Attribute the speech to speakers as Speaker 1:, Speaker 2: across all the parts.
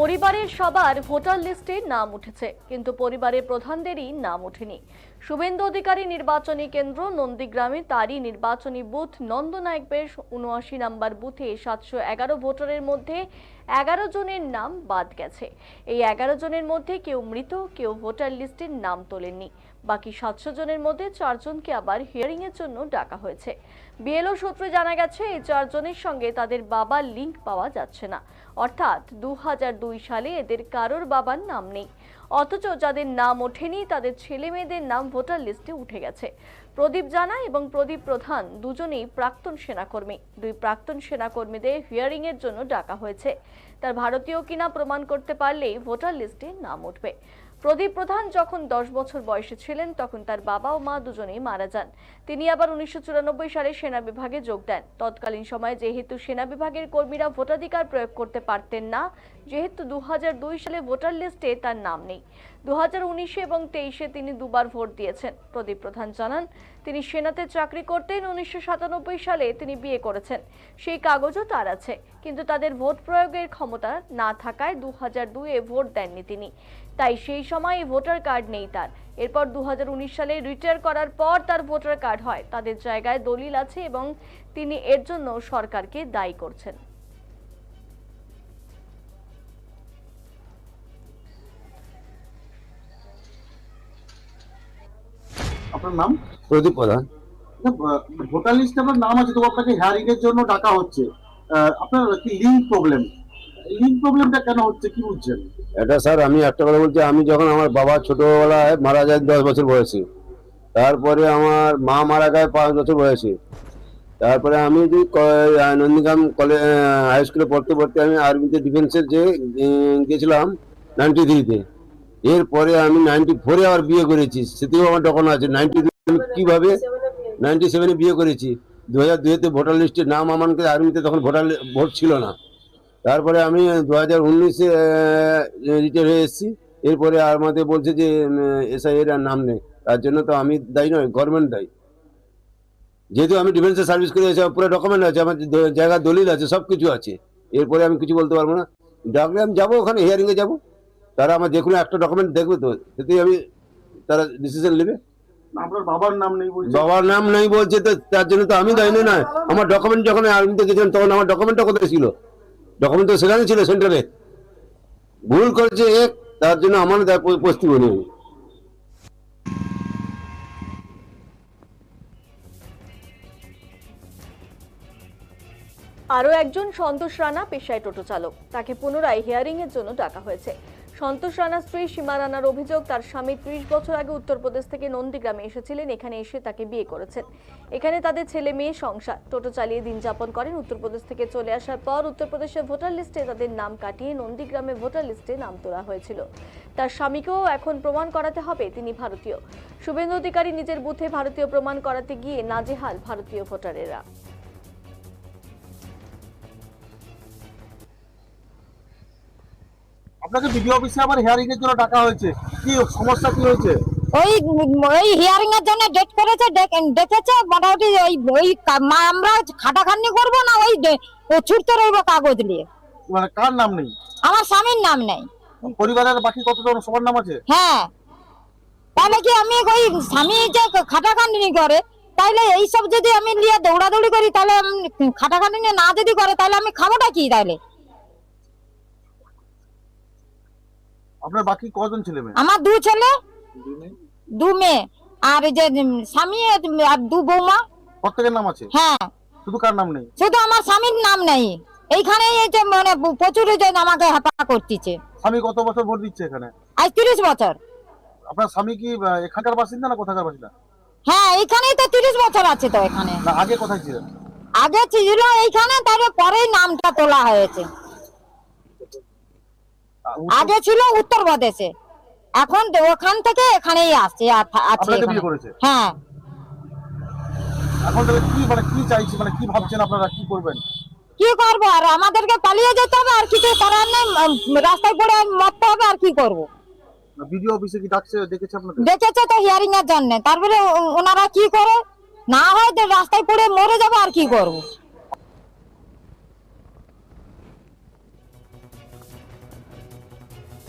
Speaker 1: পরিবারের সবার ভোটার লিস্টে নাম উঠেছে, কিন্তু পরিবারের প্রধানদেরই নাম ওঠেনি। শুভেন্দু অধিকারী নির্বাচনী কেন্দ্র নন্দীগ্রামে তারই নির্বাচনী বুথ নন্দনায়ক বেশ উনআশি নাম্বার বুথে সাতশো এগারো ভোটারের মধ্যে এগারো জনের নাম বাদ গেছে। এই এগারো জনের মধ্যে কেউ মৃত, কেউ ভোটার লিস্টের নাম তোলেননি। বাকি সাতশো জনের মধ্যে চারজনকে আবার হিয়ারিং এর জন্য ডাকা হয়েছে। বিএলও সূত্রে জানা গেছে, এই চারজনের সঙ্গে তাদের বাবার লিঙ্ক পাওয়া যাচ্ছে না। অর্থাৎ দুহাজার দুই সালে এদের কারোর বাবার নাম নেই। অথচ যাদের নাম ওঠেনি, তাদের ছেলে মেয়েদের নাম ভোটার লিস্টে উঠে গেছে। প্রদীপ জানা এবং প্রদীপ প্রধান দুজনেই প্রাক্তন সেনাকর্মী। দুই প্রাক্তন সেনাকর্মীদের হিয়ারিং এর জন্য ডাকা হয়েছে। তার ভারতীয় কিনা প্রমাণ করতে পারলেই ভোটার লিস্টে নাম উঠবে। প্রদীপ প্রধান যখন দশ বছর বয়সে ছিলেন, তখন তার বাবা ও মা দুজনেই মারা যান। তিনি আবার উনিশশো চুরানব্বই সালে সেনা বিভাগে যোগ দেন। তৎকালীন সময়ে যেহেতু সেনা বিভাগের কর্মীরা ভোটাধিকার প্রয়োগ করতে পারতেন না, যেহেতু দু হাজার দুই সালে ভোটার লিস্টে তার নাম নেই। দু হাজার এবং তেইশে তিনি দুবার ভোট দিয়েছেন। প্রদীপ প্রধান জানান, তিনি সেনাতে চাকরি করতেন। উনিশশো সাতানব্বই সালে তিনি বিয়ে করেছেন। সেই কাগজও তার আছে। কিন্তু তাদের ভোট প্রয়োগের ক্ষমতা না থাকায় দু হাজার দুয়ে ভোট দেননি তিনি। তাই সেই সময় ভোটার কার্ড নেই তার। এরপর দু হাজার উনিশ সালে রিটায়ার করার পর তার ভোটার কার্ড হয়। তাদের জায়গায় দলিল আছে এবং তিনি এর জন্য সরকারকে দায়ী করছেন।
Speaker 2: আপনার নাম?
Speaker 3: প্রদীপ প্রধান।
Speaker 2: ভোটার লিস্টে আপনার নাম আছে তো আপনাকে হ্যারিং জন্য ডাকা হচ্ছে। আপনার কি লিঙ্ক প্রবলেম
Speaker 3: এটা স্যার, আমি একটা কথা বলছি, আমি যখন আমার বাবা ছোটবেলায় মারা যায় দশ বছর বয়সে, তারপরে আমার মা মারা যায় পাঁচ বছর বয়সে, তারপরে আমি যে ক- নন্দীগ্রাম কলেজ হাই স্কুলে পড়তে পড়তে আমি আর্মিতে ডিফেন্সের যে গেছিলাম নাইনটি থ্রিতে এরপরে আমি নাইনটি ফোরে আবার বিয়ে করেছি, সেটিও আমার ডকুমেন্ট আছে নাইনটি থ্রি আমি কীভাবে নাইনটি সেভেনে বিয়ে করেছি, দু হাজার দুইতে ভোটার লিস্টে নাম আমাকে আর্মিতে তখন ভোটার ভোট ছিল না। তারপরে আমি দু হাজার উনিশে রিটায়ার হয়ে এসেছি। এরপরে আমাদের বলছে যে এসআই এর নাম নেই। তার জন্য তো আমি দায়ী নয় গভর্নমেন্ট দায়ী। যেহেতু আমি ডিফেন্সে সার্ভিস করে এসে পুরো ডকুমেন্ট আছে আমার জায়গার দলিল আছে সব কিছু আছে। এরপরে আমি কিছু বলতে পারব না। ডাকলে আমি যাব ওখানে হিয়ারিংয়ে যাব। তারা আমার যে কোনো একটা ডকুমেন্ট দেখবে তো সেটাই আমি তারা ডিসিশন নেবে।
Speaker 2: আপনার বাবার নাম নেই বলছেন
Speaker 3: বাবার নাম নেই বলছে তো তার জন্য তো আমি দায়ী নয় আমার ডকুমেন্ট যখন আর্মিতে গেছিলাম তখন আমার ডকুমেন্টটা কোথায় ছিল? ডকুমেন্ট তো সেখানে ছিল, সেন্টারে। ভুল করেছে এক তার জন্য আমার দায় প- পস্তি
Speaker 1: আরও একজন সন্তোষ রানা পেশায় টোটো চালক। তাকে পুনরায় হিয়ারিং এর জন্য ডাকা হয়েছে। সন্তোষ রানার স্ত্রী সীমা রানার অভিযোগ, তার স্বামী ত্রিশ বছর আগে উত্তরপ্রদেশ থেকে নন্দীগ্রামে এসেছিলেন, এখানে এসে তাকে বিয়ে করেছেন। এখানে তাদের ছেলে মেয়ে সংসার। টোটো চালিয়ে দিন যাপন করেন, উত্তরপ্রদেশ থেকে চলে আসার পর উত্তরপ্রদেশের ভোটার লিস্টে তাদের নাম কাটিয়ে নন্দীগ্রামে ভোটার লিস্টে নাম তোলা হয়েছিল। তার স্বামীকেও এখন প্রমাণ করাতে হবে, তিনি ভারতীয়। শুভেন্দু অধিকারী নিজের বুথে ভারতীয় প্রমাণ করাতে গিয়ে নাজেহাল ভারতীয় ভোটারেরা।
Speaker 2: আপনাকে বিডিও অফিসে আবার হেয়ারিং এর জন্য ডাকা হয়েছে। কি সমস্যা কি হয়েছে?
Speaker 4: ওই ওই হিয়ারিং এর জন্য ডেট করেছে ডেকে- ডেকেছে মোটামুটি ওই ওই আমরা খাটাখাটনি করব না ওই ছুটতে রইবো কাগজ নিয়ে।
Speaker 2: মানে কার নাম নেই?
Speaker 4: আমার স্বামীর নাম নেই।
Speaker 2: পরিবারের বাকি কতজন সবার নাম আছে?
Speaker 4: হ্যাঁ। তাহলে কি আমি ওই স্বামী যে খাটাখাটনি করে তাহলে এইসব যদি আমি নিয়ে দৌড়াদৌড়ি করি তাহলে খাটাখাটনি না যদি করে তাহলে আমি খাবোটা কি তাহলে
Speaker 2: আপনার বাকি কজন ছেলে মেয়ে?
Speaker 4: আমার দু ছেলে দু মেয়ে? আর এই যে স্বামী আর দু বৌমা।
Speaker 2: প্রত্যেকের নাম আছে?
Speaker 4: হ্যাঁ।
Speaker 2: শুধু কার নাম নেই?
Speaker 4: শুধু আমার স্বামীর নাম নেই। এইখানে এই যে মানে প্রচুর যে আমাকে হেপা করতেছে।
Speaker 2: স্বামী কত বছর ভোট দিচ্ছে এখানে?
Speaker 4: আজ তিরিশ বছর।
Speaker 2: আপনার স্বামী কি এখানকার বাসিন্দা না কোথাকার বাসিন্দা?
Speaker 4: হ্যাঁ এইখানেই তো তিরিশ বছর আছে তো এখানে।
Speaker 2: আগে কোথায় ছিলেন?
Speaker 4: আগে ছিল এইখানে তারপরে পরেই নামটা তোলা হয়েছে। আগে ছিল উত্তরপ্রদেশে। এখন ওখান থেকে এখানেই আসছে আছে হ্যাঁ।
Speaker 2: এখন তাহলে কি মানে কি চাইছি? মানে কি ভাবছেন আপনারা? কি করবেন?
Speaker 4: কি করব? আর আমাদেরকে পালিয়ে যেতে হবে আর কিছু করার নেই। রাস্তায় পড়ে মরতে হবে আর কি করব?
Speaker 2: বিডিও অফিসে কি ডাকছে দেখেছে আপনাদের?
Speaker 4: দেখেছে তো হিয়ারিং এর জন্য। তারপরে ওনারা কি করে? না হয় রাস্তায় পড়ে মরে যাবে আর কি করব?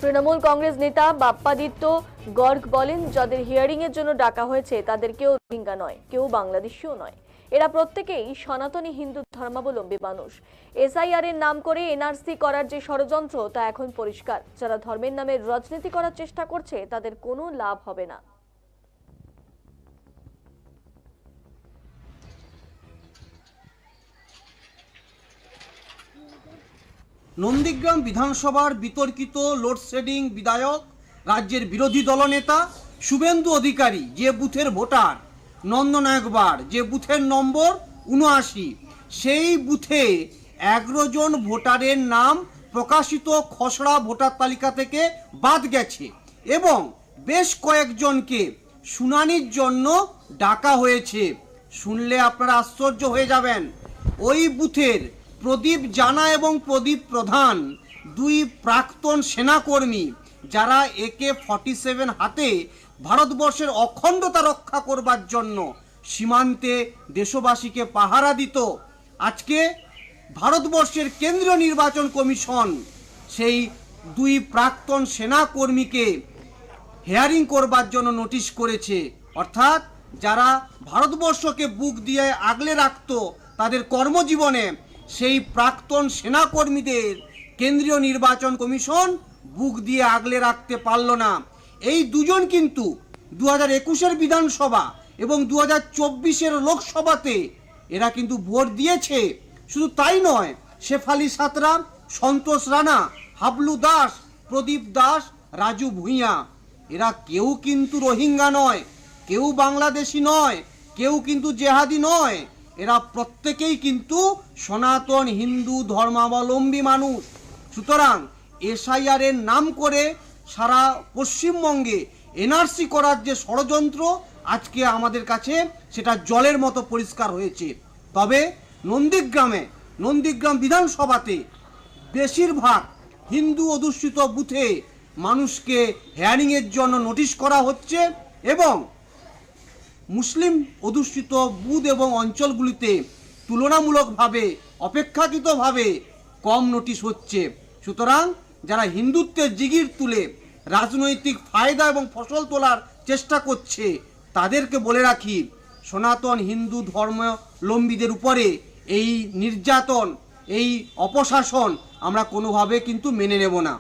Speaker 1: তৃণমূল কংগ্রেস নেতা বাপ্পাদিত্য গর্গ বলেন, যাদের হিয়ারিং এর জন্য ডাকা হয়েছে তাদের কেউ রোহিঙ্গা নয়, কেউ বাংলাদেশিও নয়। এরা প্রত্যেকেই সনাতনী হিন্দু ধর্মাবলম্বী মানুষ। এসআইআর এর নাম করে এনআরসি করার যে ষড়যন্ত্র, তা এখন পরিষ্কার। যারা ধর্মের নামে রাজনীতি করার চেষ্টা করছে, তাদের কোনো লাভ হবে না।
Speaker 5: নন্দীগ্রাম বিধানসভার বিতর্কিত লোডশেডিং বিধায়ক, রাজ্যের বিরোধী দলনেতা, শুভেন্দু অধিকারী, যে বুথের ভোটার নন্দনায়কবার যে বুথের নম্বর উনআশি সেই বুথে জন ভোটারের নাম প্রকাশিত খসড়া ভোটার তালিকা থেকে বাদ গেছে এবং বেশ কয়েকজনকে শুনানির জন্য ডাকা হয়েছে। শুনলে আপনারা আশ্চর্য হয়ে যাবেন। ওই বুথের প্রদীপ জানা এবং প্রদীপ প্রধান, দুই প্রাক্তন সেনাকর্মী যারা একে ফর্টি সেভেন হাতে ভারতবর্ষের অখণ্ডতা রক্ষা করবার জন্য সীমান্তে দেশবাসীকে পাহারা দিত। আজকে ভারতবর্ষের কেন্দ্রীয় নির্বাচন কমিশন সেই দুই প্রাক্তন সেনাকর্মীকে হেয়ারিং করবার জন্য নোটিশ করেছে। অর্থাৎ যারা ভারতবর্ষকে বুক দিয়ে আগলে রাখত, তাদের কর্মজীবনে সেই প্রাক্তন সেনাকর্মীদের কেন্দ্রীয় নির্বাচন কমিশন বুক দিয়ে আগলে রাখতে পারল না। এই দুজন কিন্তু দু হাজার একুশের বিধানসভা এবং দু হাজার চব্বিশের লোকসভাতে এরা কিন্তু ভোট দিয়েছে। শুধু তাই নয়, শেফালি সাতরা, সন্তোষ রানা, হাবলু দাস, প্রদীপ দাস, রাজু ভূঁইয়া, এরা কেউ কিন্তু রোহিঙ্গা নয়, কেউ বাংলাদেশি নয়, কেউ কিন্তু জেহাদি নয়। এরা প্রত্যেকেই কিন্তু সনাতন, হিন্দু, ধর্মাবলম্বী মানুষ। সুতরাং এসআইআর এর নাম করে সারা পশ্চিমবঙ্গে এনআরসি করার যে ষড়যন্ত্র আজকে আমাদের কাছে সেটা জলের মতো পরিষ্কার হয়েছে। তবে নন্দীগ্রামে, নন্দীগ্রাম বিধানসভাতে বেশিরভাগ হিন্দু অধ্যুষিত বুথে মানুষকে হেয়ারিংয়ের জন্য নোটিশ করা হচ্ছে এবং মুসলিম অধ্যুষিত বুথ এবং অঞ্চলগুলিতে তুলনামূলকভাবে অপেক্ষাকৃতভাবে কম নোটিশ হচ্ছে। সুতরাং যারা হিন্দুত্বের জিগির তুলে রাজনৈতিক ফায়দা এবং ফসল তোলার চেষ্টা করছে, তাদেরকে বলে রাখি, সনাতন হিন্দু ধর্মাবলম্বীদের উপরে এই নির্যাতন, এই অপশাসন আমরা কোনোভাবে কিন্তু মেনে নেব না।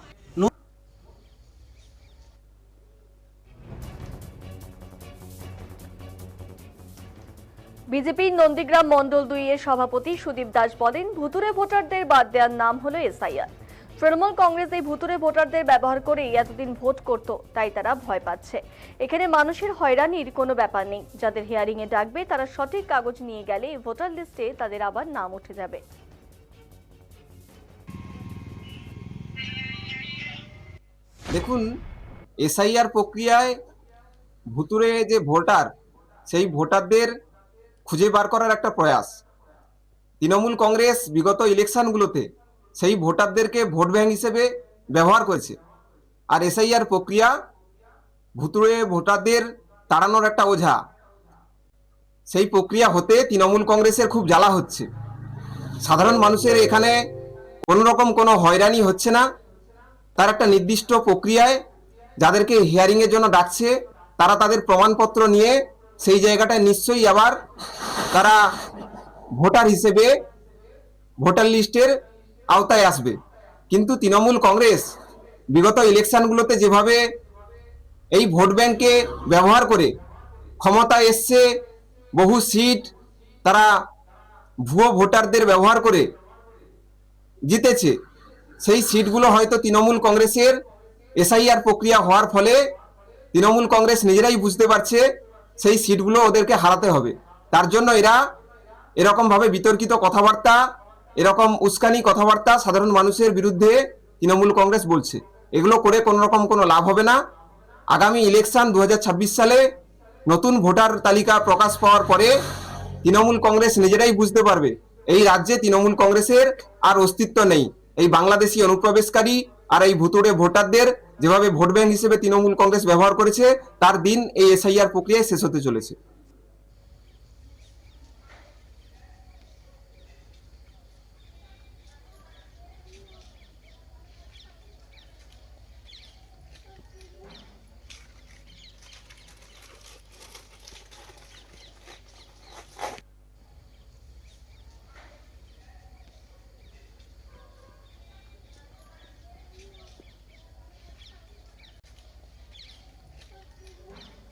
Speaker 1: বিজেপির নন্দীগ্রাম মণ্ডল দুই এর সভাপতি সুদীপ দাস বলেন ভুতুরে ভোটারদের বাদ দেওয়ার নাম হলো এসআইআর। তৃণমূল কংগ্রেস এই ভুতুরে ভোটারদের ব্যবহার করেই এতদিন ভোট করত, তাই তারা ভয় পাচ্ছে। এখানে মানুষের হয়রানির কোনো ব্যাপার নেই। যাদের হিয়ারিং এ ডাকবে, তারা সঠিক কাগজ নিয়ে গেলে ভোটার লিস্টে তাদের আবার নাম উঠে যাবে।
Speaker 6: দেখুন, এসআইআর প্রক্রিয়ায় ভুতুরে যে ভোটার, সেই ভোটারদের খুঁজে বার করার একটা প্রয়াস। তৃণমূল কংগ্রেস বিগত ইলেকশনগুলোতে সেই ভোটারদেরকে ভোট ব্যাংক হিসেবে ব্যবহার করেছে। আর এসআইআর প্রক্রিয়া ভুতুরে ভোটারদের তাড়ানোর একটা ওঝা। সেই প্রক্রিয়া হতে তৃণমূল কংগ্রেসের খুব জ্বালা হচ্ছে। সাধারণ মানুষের এখানে কোনো রকম কোনো হয়রানি হচ্ছে না। তার একটা নির্দিষ্ট প্রক্রিয়ায় যাদেরকে হিয়ারিংয়ের জন্য ডাকছে, তারা তাদের প্রমাণপত্র নিয়ে সেই জায়গাটায় নিশ্চয়ই আবার তারা ভোটার হিসেবে ভোটার লিস্টের আওতায় আসবে। কিন্তু তৃণমূল কংগ্রেস বিগত ইলেকশনগুলোতে যেভাবে এই ভোট ব্যাংকে ব্যবহার করে ক্ষমতা এসছে, বহু সিট তারা ভুয়ো ভোটারদের ব্যবহার করে জিতেছে, সেই সিটগুলো হয়তো তৃণমূল কংগ্রেসের এসআইআর প্রক্রিয়া হওয়ার ফলে তৃণমূল কংগ্রেস নিজেরাই বুঝতে পারছে সেই সিটগুলো ওদেরকে হারাতে হবে। তার জন্য এরা এরকমভাবে বিতর্কিত কথাবার্তা, এরকম উস্কানি কথাবার্তা সাধারণ মানুষের বিরুদ্ধে তৃণমূল কংগ্রেস বলছে। এগুলো করে কোনো রকম কোনো লাভ হবে না। আগামী ইলেকশন দু হাজার ছাব্বিশ সালে নতুন ভোটার তালিকা প্রকাশ পাওয়ার পরে তৃণমূল কংগ্রেস নিজেরাই বুঝতে পারবে, এই রাজ্যে তৃণমূল কংগ্রেসের আর অস্তিত্ব নেই। এই বাংলাদেশি অনুপ্রবেশকারী আর এই ভুতুড়ে ভোটারদের যেভাবে ভোট ব্যাংক হিসেবে তৃণমূল কংগ্রেস ব্যবহার করেছে, তার দিন এই এসআইআর প্রক্রিয়ায় শেষ হতে চলেছে।